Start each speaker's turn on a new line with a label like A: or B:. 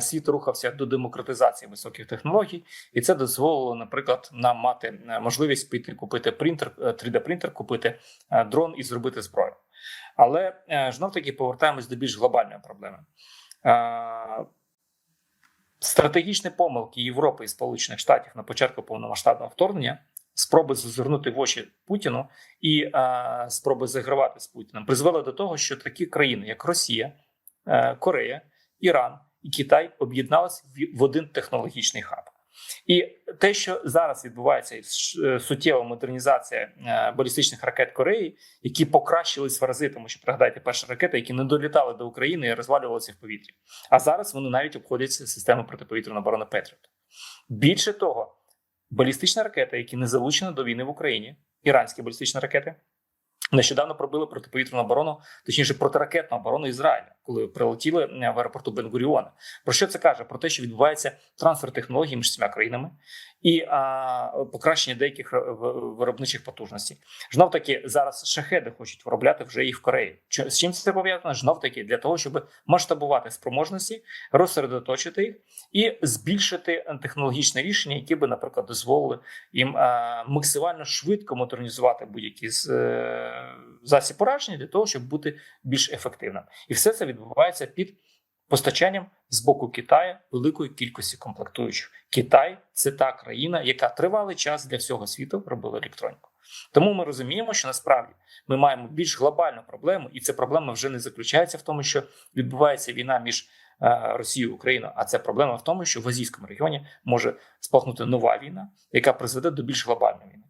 A: Світ рухався до демократизації високих технологій, і це дозволило, наприклад, нам мати е, можливість піти купити принтер, 3D принтер, купити е, дрон і зробити зброю. Але знов таки повертаємось до більш глобальної проблеми. Е, Стратегічні помилки Європи і Сполучених Штатів на початку повномасштабного вторгнення, спроби зазирнути в очі Путіну і е, спроби загравати з Путіним призвели до того, що такі країни, як Росія, е, Корея, Іран і Китай, об'єдналися в, один технологічний хаб. І те, що зараз відбувається, е, суттєва модернізація е, балістичних ракет Кореї, які покращились в рази, тому що пригадайте перші ракети, які не долітали до України і розвалювалися в повітрі. А зараз вони навіть обходяться системи протиповітряної оборони Петріот. Більше того, балістичні ракети, які не залучені до війни в Україні, іранські балістичні ракети. Нещодавно пробили протиповітряну оборону, точніше протиракетну оборону Ізраїля, коли прилетіли е, в аеропорту Бенгуріона. Про що це каже? Про те, що відбувається трансфер технологій між цими країнами і а, покращення деяких е, виробничих потужностей. Знов таки зараз шахеди хочуть виробляти вже їх в Кореї. З чим це пов'язано? Знов таки для того, щоб масштабувати спроможності, розсередоточити їх і збільшити технологічне рішення, які би, наприклад, дозволили їм е, максимально швидко модернізувати будь-які з, е, засіб пораження для того, щоб бути більш ефективним. І все це відбувається під постачанням з боку Китаю великої кількості комплектуючих. Китай це та країна, яка тривалий час для всього світу робила електроніку. Тому ми розуміємо, що насправді ми маємо більш глобальну проблему, і ця проблема вже не заключається в тому, що відбувається війна між е, Росією і Україною, а це проблема в тому, що в азійському регіоні може спалахнути нова війна, яка призведе до більш глобальної війни.